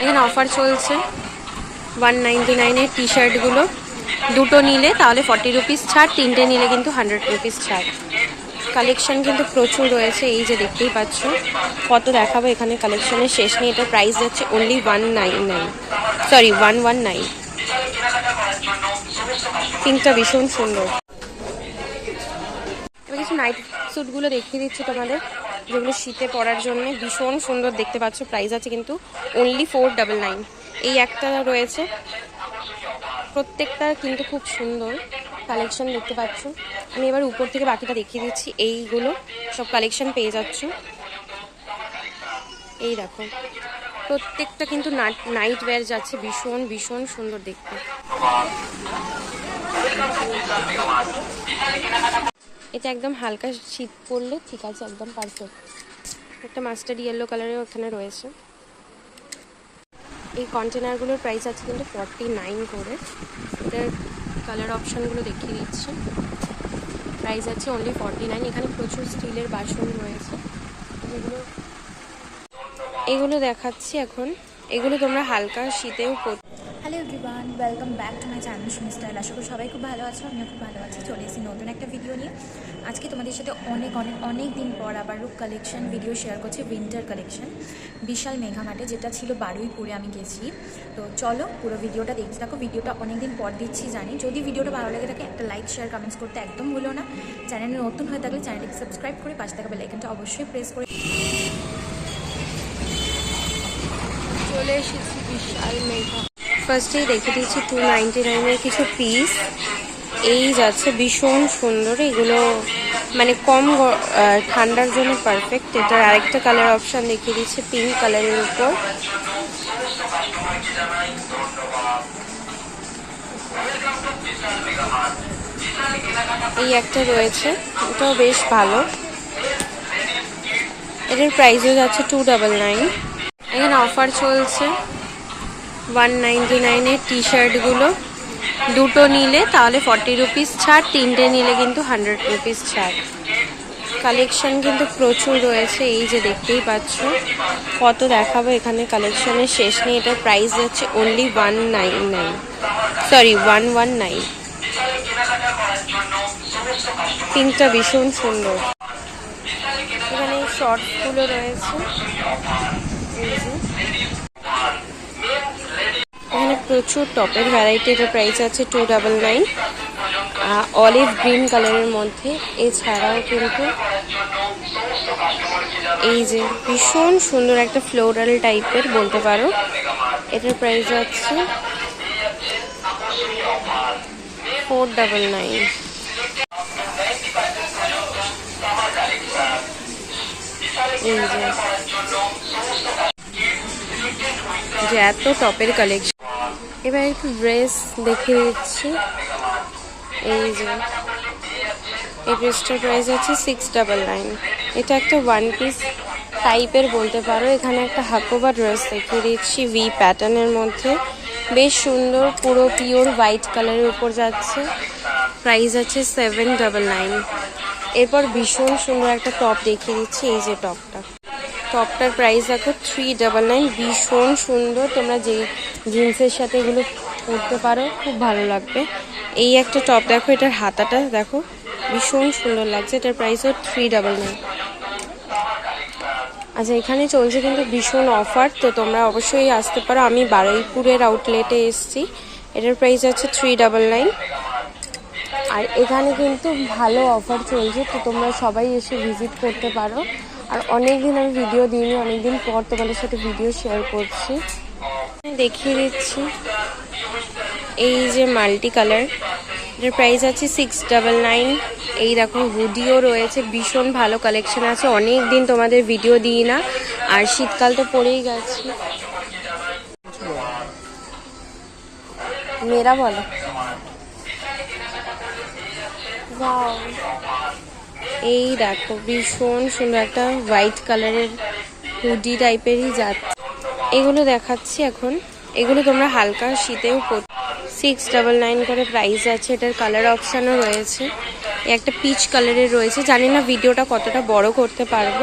এখানে অফার চলছে। One ninety নাইনের টি শার্টগুলো দুটো নিলে তাহলে ফর্টি রুপিস ছাড়, তিনটে নিলে কিন্তু হান্ড্রেড রুপিস ছাড়। কালেকশন কিন্তু প্রচুর রয়েছে, এই যে দেখতেই পাচ্ছ। কত দেখাবো এখানে কালেকশনের শেষ নেই, এটার প্রাইস যাচ্ছে only one nine nine sorry one one nine পিঙ্কটা ভীষণ সুন্দর। কিছু নাইট স্যুটগুলো দেখিয়ে দিচ্ছি তোমাদের। যেগুলো শীতে পরার জন্য ভীষণ সুন্দর দেখতে পাচ্ছ। প্রাইস আছে কিন্তু অনলি ফোর ডাবল নাইন এই একটা রয়েছে। প্রত্যেকটা কিন্তু খুব সুন্দর কালেকশন দেখতে পাচ্ছ। আমি এবার উপর থেকে বাকিটা দেখিয়ে দিচ্ছি। এইগুলো সব কালেকশন পেয়ে যাচ্ছ। এই দেখো। প্রত্যেকটা কিন্তু নাইট ওয়্যার যাচ্ছে ভীষণ ভীষণ সুন্দর দেখতে। এটা একদম হালকা শীত পড়লে ঠিক আছে, একদম পারফেক্ট একটা মাস্টার্ড ইয়েলো কালারের ওখানে রয়েছে। এই কন্টেনারগুলোর প্রাইস আছে কিন্তু ফর্টি নাইন করে। এটার কালার অপশানগুলো দেখিয়ে দিচ্ছি। প্রাইস আছে অনলি ফর্টি নাইন এখানে প্রচুর স্টিলের বাসন রয়েছে। এগুলো এগুলো দেখাচ্ছি এখন। এগুলো তোমরা হালকা শীতেও hello everyone welcome back to my channel Sumi style আশা করি সবাই খুব ভালো আছো, আমিও খুব ভালো আছি। চলে এসেছি নতুন একটা ভিডিও নিয়ে। আজকে তোমাদের সাথে অনেক অনেক অনেক দিন পর আবারও কালেকশন ভিডিও শেয়ার করছি উইন্টার কালেকশন বিশাল মেঘামাটে যেটা ছিল বারুইপুরে আমি গেছি। তো চলো পুরো ভিডিওটা দেখতে থাকো। ভিডিওটা অনেক দিন পর দিচ্ছি জানি। যদি ভিডিওটা ভালো লেগে থাকে, একটা লাইক শেয়ার কমেন্টস করতে একদম ভুলো না। চ্যানেলে নতুন হয়ে থাকলে চ্যানেলটিকে সাবস্ক্রাইব করে পাশে থাকা বেলাইকনটা অবশ্যই প্রেস করে চলে এসেছি বিশাল মেঘা ফার্স্টেই দেখে দিচ্ছি টু নাইনটি নাইনের কিছু পিস এই যাচ্ছে ভীষণ সুন্দর, এগুলো মানে কম ঠান্ডার জন্য পারফেক্ট এটার আরেকটা কালার অপশান দেখিয়ে দিচ্ছে পিঙ্ক কালারের উপর। এই একটা রয়েছে, এটাও বেশ ভালো। এটার প্রাইসও যাচ্ছে টু ডাবল নাইন এখানে অফার চলছে। ওয়ান নাইনটি নাইনের টি শার্টগুলো দুটো নিলে তাহলে ফর্টি রুপিস ছাড়, তিনটে নিলে কিন্তু হান্ড্রেড রুপিস ছাড়। কালেকশন কিন্তু প্রচুর রয়েছে, এই যে দেখতেই পাচ্ছ। কত দেখাবো এখানে কালেকশনের শেষ নেই, এটার প্রাইস যাচ্ছে only one nine nine sorry one one nine পিঙ্কটা ভীষণ সুন্দর। এখানে শর্টসগুলো রয়েছে। এখানে প্রচুর টপের ভ্যারাইটি এটার প্রাইস আছে two double nine olive green কালারের মধ্যে। এছাড়াও কিন্তু এই যে ভীষণ সুন্দর একটা ফ্লোরাল টাইপের বলতে পারো। এটার প্রাইস আছে ফোর ডাবল নাইন এই যে যে এত টপের কালেকশন এবার একটু ড্রেস দেখে দিচ্ছি এই যে, এই ড্রেসটার প্রাইস আছে সিক্স ডাবল নাইন এটা একটা ওয়ান পিস টাইপের বলতে পারো। এখানে একটা হাকোবা ড্রেস দেখিয়ে দিচ্ছি ভি প্যাটার্নের মধ্যে। বেশ সুন্দর, পুরো পিওর হোয়াইট কালারের উপর যাচ্ছে। প্রাইস আছে সেভেন ডাবল নাইন এরপর ভীষণ সুন্দর একটা টপ দেখিয়ে দিচ্ছি, এই যে টপটা টপটার প্রাইস দেখো থ্রি ডাবল নাইন ভীষণ সুন্দর। তোমরা যে জিন্সের সাথে এগুলো পরতে পারো, খুব ভালো লাগবে। এই একটা টপ দেখো, এটার হাতাটা দেখো, ভীষণ সুন্দর লাগছে। এটার প্রাইসও থ্রি ডাবল নাইন আচ্ছা এখানে চলছে কিন্তু ভীষণ অফার তো তোমরা অবশ্যই আসতে পারো। আমি বারুইপুরের আউটলেটে এসেছি। এটার প্রাইস আছে থ্রি ডাবল নাইন আর এখানে কিন্তু ভালো অফার চলছে, তো তোমরা সবাই এসে ভিজিট করতে পারো। আর অনেক দিন আমি ভিডিও দিইনি অনেক দিন পর তোমাদের সাথে ভিডিও শেয়ার করছি। দেখিয়ে দিচ্ছি। এই যে মাল্টি কালার, এটার প্রাইস আছে সিক্স ডাবল নাইন এই দেখো হুডিও রয়েছে, ভীষণ ভালো কালেকশন আছে। অনেক দিন তোমাদের ভিডিও দিই না, আর শীতকাল তো পড়েই গেছে। মেয়েরা বলো. এই দেখো, ভীষণ সুন্দর একটা হোয়াইট কালারের হুডি টাইপেরই যাচ্ছে। এগুলো দেখাচ্ছি এখন। এগুলো তোমরা হালকা শীতেও সিক্স ডাবল নাইন করে প্রাইস আছে। এটার কালার অপশানও রয়েছে। একটা পিচ কালারের রয়েছে। জানি না ভিডিওটা কতটা বড় করতে পারব।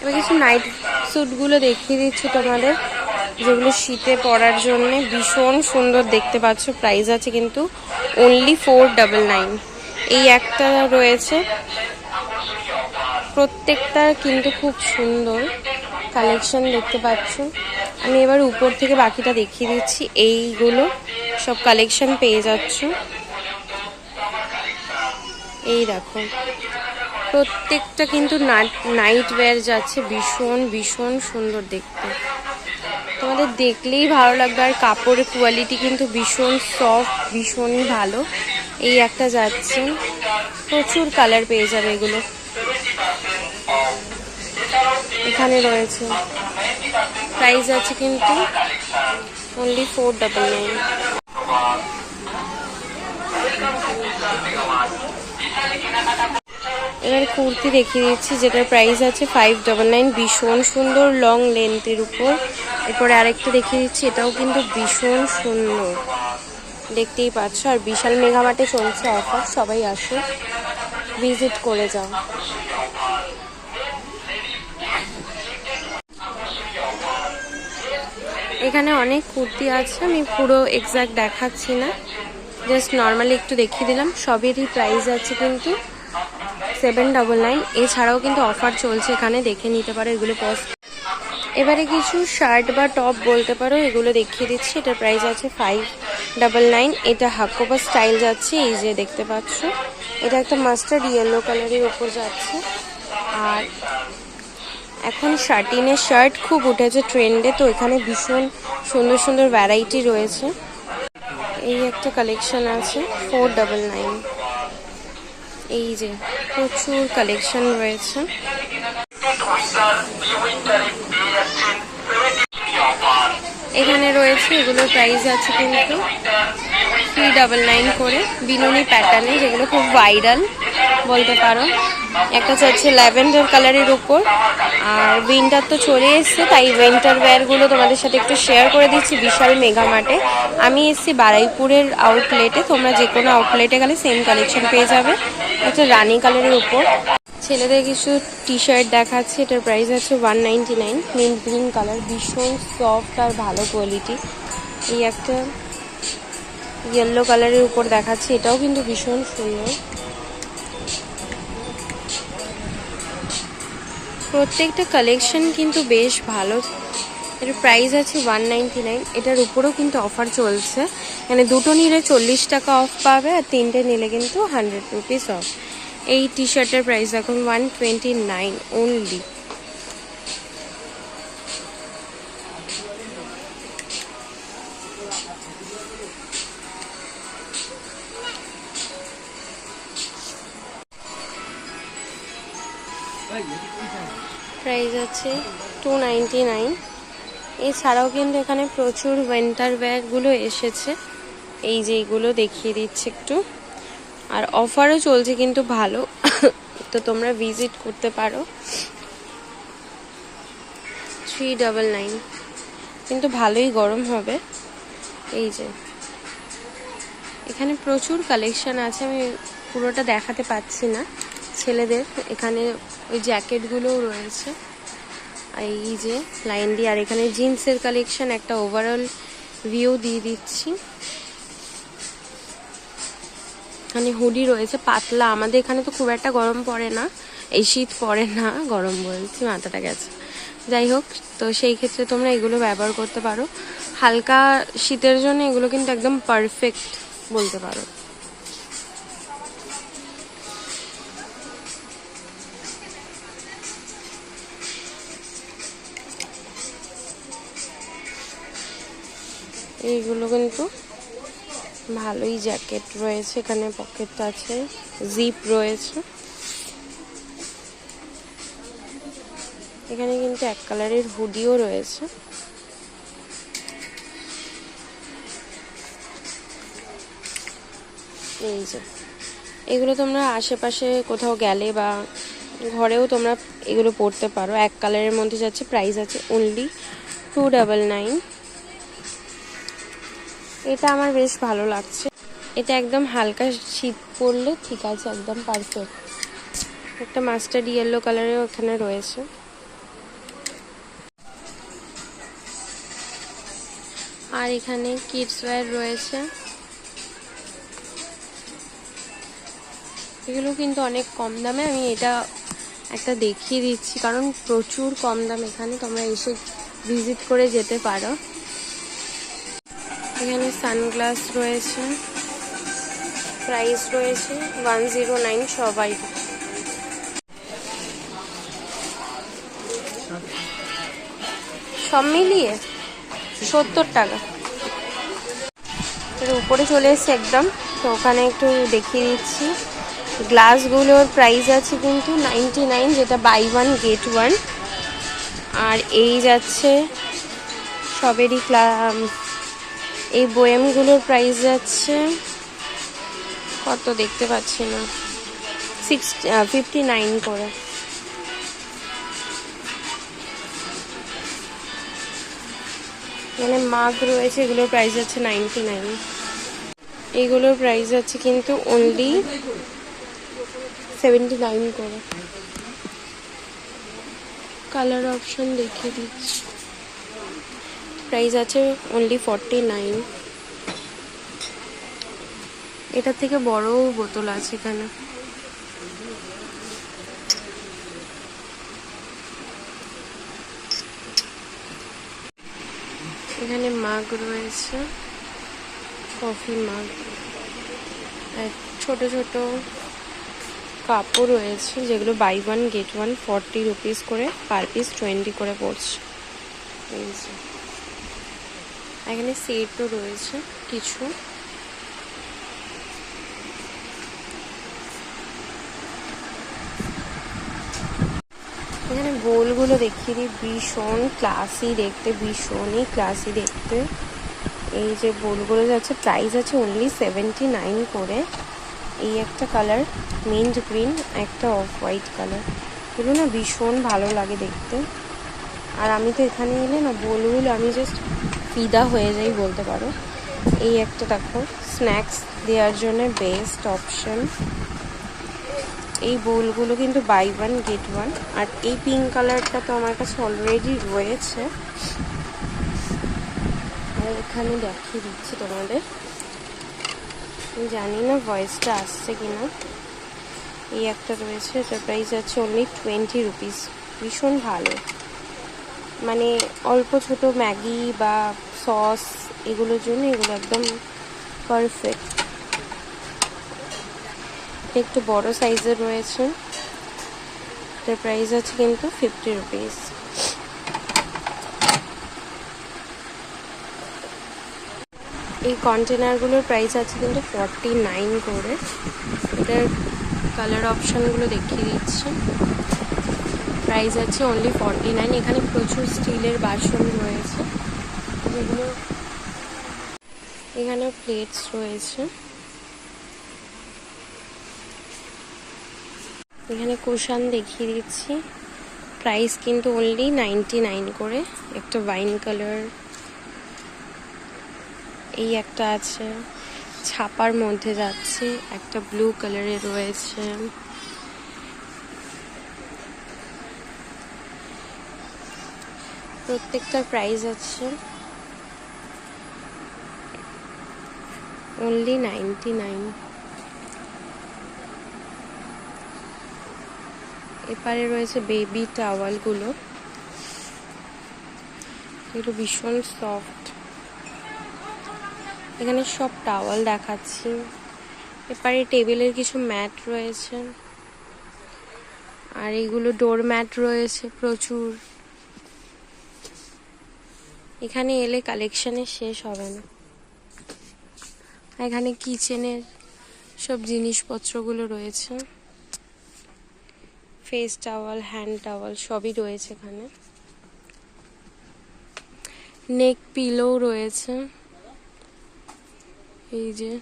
এবার কিছু নাইট স্যুটগুলো দেখিয়ে দিচ্ছি তোমাদের। যেগুলো শীতে পরার জন্য ভীষণ সুন্দর দেখতে পাচ্ছ প্রাইস আছে কিন্তু অনলি ফোর ডাবল নাইন এই একটা রয়েছে। প্রত্যেকটা কিন্তু খুব সুন্দর কালেকশন দেখতে পাচ্ছ। আমি এবার উপর থেকে বাকিটা দেখিয়ে দিচ্ছি। এইগুলো সব কালেকশন পেয়ে যাচ্ছ। এই দেখো। প্রত্যেকটা কিন্তু নাইট ওয়্যার যাচ্ছে। ভীষণ ভীষণ সুন্দর দেখতে। তোমাদের দেখলেই ভালো লাগবে। আর কাপড়ের কোয়ালিটি কিন্তু ভীষণ সফট ভীষণই ভালো। এই একটা যাচ্ছে। প্রচুর কালার পেয়ে যাবে এগুলো। এখানে রয়েছে। প্রাইস আছে কিন্তু অনলি ফোর ডাবল নাইন এবার কুর্তি দেখিয়ে দিচ্ছি, যেটার প্রাইস আছে ফাইভ ডাবল নাইন ভীষণ সুন্দর লং লেন্থের উপর। এরপরে আরেকটা দেখিয়ে দিচ্ছি, এটাও কিন্তু ভীষণ সুন্দর। দেখতেই পাচ্ছ, আর বিশাল মেঘামাটে চলছে অফার সবাই আসো ভিজিট করে যাও। এখানে অনেক কুর্তি আছে, আমি পুরো এক্সাক্ট দেখাচ্ছি না জাস্ট নর্মালি একটু দেখিয়ে দিলাম, সবেরই প্রাইস আছে কিন্তু। Seven double nine. এছাড়াও কিন্তু অফার চলছে এখানে, দেখে নিতে পারো, এগুলো পস এবারে কিছু শার্ট বা টপ বলতে পারো, এগুলো দেখিয়ে দিচ্ছি। এটার প্রাইস আছে ফাইভ ডাবল নাইন এটা হাক্কোবা স্টাইল যাচ্ছে, এই যে দেখতে পাচ্ছ। এটা একটা মাস্টার্ড ইয়েলো কালারের উপর যাচ্ছে। আর এখন শার্টিনের শার্ট খুব উঠেছে ট্রেন্ডে তো এখানে ভীষণ সুন্দর সুন্দর ভ্যারাইটি রয়েছে। এই একটা কালেকশন আছে ফোর ডাবল নাইন এই যে প্রচুর কালেকশন রয়েছে। এখানে রয়েছে এগুলোর প্রাইস আছে কিন্তু। থ্রি ডাবল নাইন করে, বিনুনি প্যাটার্নে যেগুলো খুব ভাইরাল বলতে পারো। একটা হচ্ছে ল্যাভেন্ডার কালারের উপর, আর উইন্টার তো চলে এসছে, তাই উইন্টার ওয়্যারগুলো তোমাদের সাথে একটু শেয়ার করে দিচ্ছি বিশাল মেগামার্টে আমি এসছি বারাইপুরের আউটলেটে তোমরা যে কোনো আউটলেটে গেলে সেম কালেকশন পেয়ে যাবে। একটা রানি কালারের উপর। ছেলেদের কিছু টি শার্ট দেখাচ্ছে, এটার প্রাইস আছে one ninety nine mint green colour ভীষণ সফট আর ভালো কোয়ালিটি এই একটা ইয়েলো কালারের উপর দেখাচ্ছে, এটাও কিন্তু ভীষণ সুন্দর। প্রত্যেকটা কালেকশন কিন্তু বেশ ভালো। এর প্রাইস আছে ওয়ান নাইনটি নাইন এটার উপরেও কিন্তু অফার চলছে। মানে দুটো নিলে চল্লিশ টাকা অফ পাবে আর তিনটে নিলে কিন্তু হান্ড্রেড রুপিস অফ এই টি শার্টের প্রাইস এখন one twenty nine only price আছে টু নাইনটি নাইন এছাড়াও কিন্তু এখানে প্রচুর উইন্টার ব্যাগগুলো এসেছে। এই যে এইগুলো দেখিয়ে দিচ্ছে একটু। আর অফারও চলছে কিন্তু ভালো। তো তোমরা ভিজিট করতে পারো। থ্রি ডাবল নাইন কিন্তু ভালোই গরম হবে। এই যে। এখানে প্রচুর কালেকশন আছে। আমি পুরোটা দেখাতে পাচ্ছি না। ছেলেদের এখানে ওই জ্যাকেটগুলোও রয়েছে। এই যে লাইন দিয়ে, আর এখানে জিন্সের কালেকশন, একটা ওভারঅল ভিউ দিয়ে দিচ্ছি। এখানে হুডি রয়েছে, পাতলা। আমাদের এখানে তো খুব একটা গরম পড়ে না। এই শীত পড়ে না, গরম বলছি, মাথাটা গেছে। যাই হোক, তো সেই ক্ষেত্রে তোমরা এগুলো ব্যবহার করতে পারো। হালকা শীতের জন্য এগুলো কিন্তু একদম পারফেক্ট বলতে পারো। এইগুলো কিন্তু ভালোই জ্যাকেট রয়েছে, এখানে পকেট আছে, জিপ রয়েছে। এখানে কিন্তু এক কালারের হুডিও রয়েছে। এই যে, এগুলো তোমরা আশেপাশে কোথাও গেলে বা ঘরেও তোমরা এগুলো পড়তে পারো। এক কালারের মধ্যে যাচ্ছে প্রাইস আছে অনলি টু ডাবল নাইন এটা আমার বেশ ভালো লাগছে। এটা একদম হালকা শীত পড়লে ঠিক আছে, একদম পারফেক্ট একটা মাস্টার্ড ইয়েলো কালারেও এখানে রয়েছে। আর এখানে কিডস ওয়্যার রয়েছে। এগুলো কিন্তু অনেক কম দামে, আমি এটা একটা দেখিয়ে দিচ্ছি, কারণ প্রচুর কম দাম এখানে, তোমরা এসে ভিজিট করে যেতে পারো। এখানে সানগ্লাস রয়েছে প্রাইস রয়েছে ওয়ান জিরো নাইন সবাই। সব মিলিয়ে সত্তর টাকা। এর উপরে চলে এসেছে একদম, তো ওখানে একটু দেখিয়ে দিচ্ছি। গ্লাসগুলোর প্রাইস আছে কিন্তু নাইনটি নাইন যেটা বাই ওয়ান গেট ওয়ান আর এই যাচ্ছে সবেরই এই বয়ামগুলোর প্রাইস যাচ্ছে কত দেখতে পাচ্ছি না। সিক্স ফিফটি নাইন করে। মানে মাগ রয়েছে, এগুলোর প্রাইস আছে নাইনটি নাইন এইগুলোর প্রাইস আছে কিন্তু অনলি সেভেন্টি নাইন করে। কালার অপশন দেখিয়ে দিচ্ছি। প্রাইস আছে অনলি ফর্টি নাইন এটার থেকে বড়ও বোতল আছে এখানে। এখানে মাগ রয়েছে। কফি মাগ আর ছোট ছোট কাপও রয়েছে, যেগুলো buy one get one forty rupees করে পার পিস টোয়েন্টি করে পড়ছে। এখানে সেটও রয়েছে, কিছু। এখানে বোলগুলো দেখিয়ে দিই, ভীষণ ক্লাসি দেখতে, ভীষণই ক্লাসি দেখতে। এই যে বোলগুলো যাচ্ছে প্রাইস আছে অনলি সেভেন্টি নাইন করে। এই একটা কালার মিন্ট গ্রিন একটা অফ হোয়াইট কালার এগুলো না ভীষণ ভালো লাগে দেখতে। আর আমি তো এখানে এলে না বোলগুলো, আমি জাস্ট ফিদা হয়ে যাই বলতে পারো। এই একটা দেখো স্ন্যাক্স দেওয়ার জন্য বেস্ট অপশন এই বোলগুলো কিন্তু বাই ওয়ান গেট ওয়ান আর এই পিঙ্ক কালারটা তো আমার কাছে অলরেডি রয়েছে। আর এখানে দেখিয়ে দিচ্ছি তোমাদের। জানি না ভয়েসটা আসছে কিনা। এই একটা রয়েছে, এটার প্রাইস আছে অনলি টোয়েন্টি রুপিস ভীষণ ভালো। মানে অল্প ছোট ম্যাগি বা সস এগুলোর জন্য এগুলো একদম পারফেক্ট একটু বড় সাইজের রয়েছে। এটার প্রাইস আছে কিন্তু ফিফটি রুপিস এই কন্টেনারগুলোর প্রাইস আছে কিন্তু ফর্টি নাইন করে। এটার কালার অপশানগুলো দেখিয়ে দিচ্ছি। প্রাইস আছে অনলি ফর্টি নাইন এখানে প্রচুর স্টিলের বাসন রয়েছে। যেগুলো এখানে প্লেটস রয়েছে। এখানে কুশান দেখিয়ে দিচ্ছি। প্রাইস কিন্তু অনলি নাইনটি নাইন করে। একটা ওয়াইন কালার এই একটা আছে। ছাপার মধ্যে যাচ্ছে, একটা ব্লু কালারের রয়েছে। প্রত্যেকটার প্রাইস আছে। নাইনটি নাইন এপারে রয়েছে বেবি টাওয়ালগুলো এগুলো ভীষণ সফট এখানে সব টাওয়াল দেখাচ্ছি। এপারে টেবিলের কিছু ম্যাট রয়েছে। আর এগুলো ডোর ম্যাট রয়েছে প্রচুর। এখানে এলে কালেকশনে শেষ হবে না। এখানে কিচেনের সব জিনিসপত্রগুলো রয়েছে। ফেস টাওয়াল, হ্যান্ড টাওয়াল সবই রয়েছে এখানে। নেক পিলো রয়েছে। এই যে।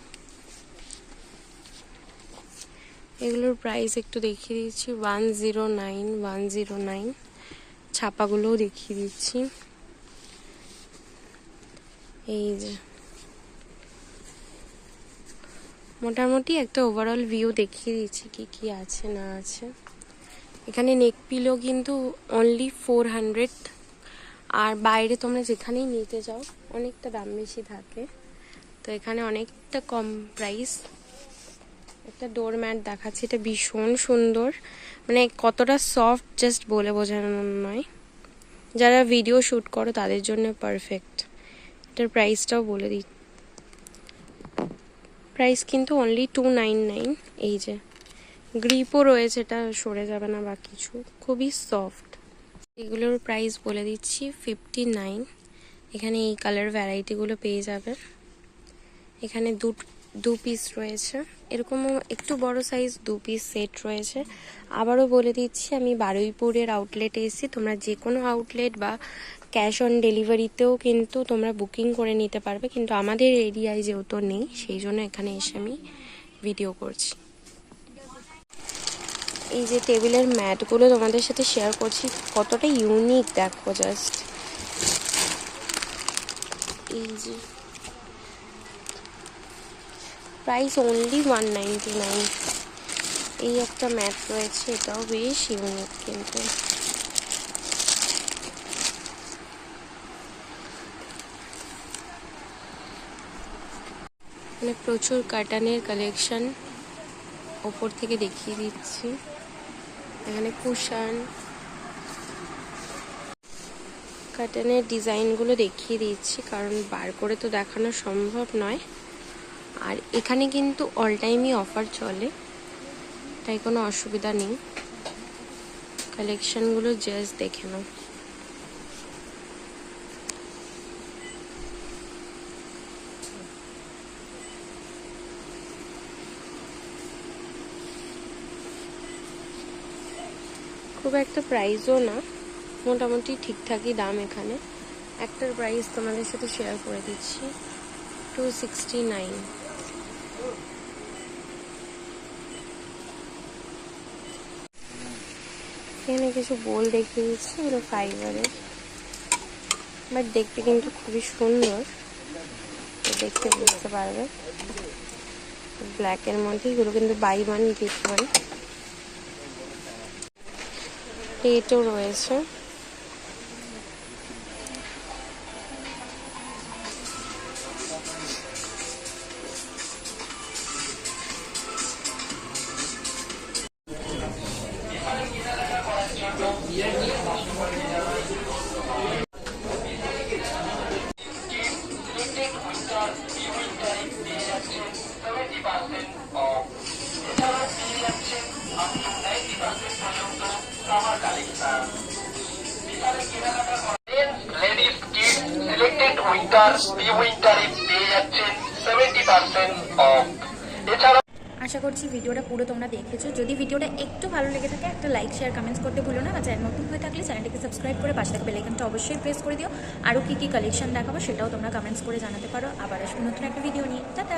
এগুলোর প্রাইস একটু দেখিয়ে দিচ্ছি। One zero nine, one zero nine. ছাপাগুলোও দেখিয়ে দিচ্ছি। এই যে। মোটামুটি একটা ওভারঅল ভিউ দেখিয়ে দিচ্ছি কি কি আছে, না আছে। এখানে নেক পিলো কিন্তু অনলি ফোর হান্ড্রেড আর বাইরে তোমরা যেখানেই নিতে যাও, অনেকটা দাম বেশি থাকে। তো এখানে অনেকটা কম প্রাইস একটা ডোর ম্যাট দেখাচ্ছি, এটা ভীষণ সুন্দর। মানে কতটা সফট জাস্ট বলে বোঝানো নয়। যারা ভিডিও শ্যুট করো, তাদের জন্য পারফেক্ট এটার প্রাইসটাও বলে দিই প্রাইস কিন্তু অনলি টু নাইন নাইন এই যে গ্রিপও রয়েছে, এটা সরে যাবে না বা কিছু। খুবই সফট এগুলোর প্রাইস বলে দিচ্ছি ফিফটি নাইন এখানে এই কালার ভ্যারাইটিগুলো পেয়ে যাবে। এখানে দু দু পিস রয়েছে। এরকমও একটু বড় সাইজ দু পিস সেট রয়েছে। আবারও বলে দিচ্ছি, আমি বারুইপুরের আউটলেটে এসেছি। তোমরা যে কোনো আউটলেট বা ক্যাশ অন ডেলিভারিতেও কিন্তু তোমরা বুকিং করে নিতে পারবে, কিন্তু আমাদের এরিয়ায় যেহেতু নেই, সেই জন্য এখানে এসে আমি ভিডিও করছি। এই যে টেবিলের ম্যাটগুলো তোমাদের সাথে শেয়ার করছি, কতটা ইউনিক দেখো জাস্ট এই যে price only one ninety nine এই একটা ম্যাট রয়েছে, এটাও বেশ ইউনিক কিন্তু। মানে প্রচুর কাটানের কালেকশন ওপর থেকে দেখিয়ে দিচ্ছি। এখানে কুশান। কাটানের ডিজাইনগুলো দেখিয়ে দিচ্ছি, কারণ বার করে তো দেখানো সম্ভব নয়। আর এখানে কিন্তু অল টাইমই অফার চলে, তাই কোনো অসুবিধা নেই। কালেকশনগুলো জাস্ট দেখে নাও। খুব একটা প্রাইসও না, মোটামুটি ঠিকঠাকই দাম এখানে। একটার প্রাইস তোমাদের সাথে শেয়ার করে দিচ্ছি টু সিক্সটি নাইন এখানে কিছু বোল দেখিয়ে দিচ্ছি, এগুলো ফাইবারের বাট দেখতে কিন্তু খুবই সুন্দর। দেখতে বুঝতে পারবে। ব্ল্যাকের মধ্যে এগুলো কিন্তু বাই ওয়ান গেট ওয়ান প্লেটও রয়েছে লেডিস আশা করছি ভিডিওটা পুরো তোমরা দেখেছ। যদি ভিডিওটা একটু ভালো লেগে থাকে, একটা লাইক শেয়ার কমেন্টস করতে ভুলো না। বা চ্যানেল নতুন হয়ে থাকলে চ্যানেলটিকে সাবস্ক্রাইব করে পাশে থাকা বেলাইকনটা অবশ্যই প্রেস করে দিও। আরও কী কী কালেকশন দেখাবো সেটাও তোমরা কমেন্টস করে জানাতে পারো। আবার আসব নতুন একটা ভিডিও নিয়ে। টাটা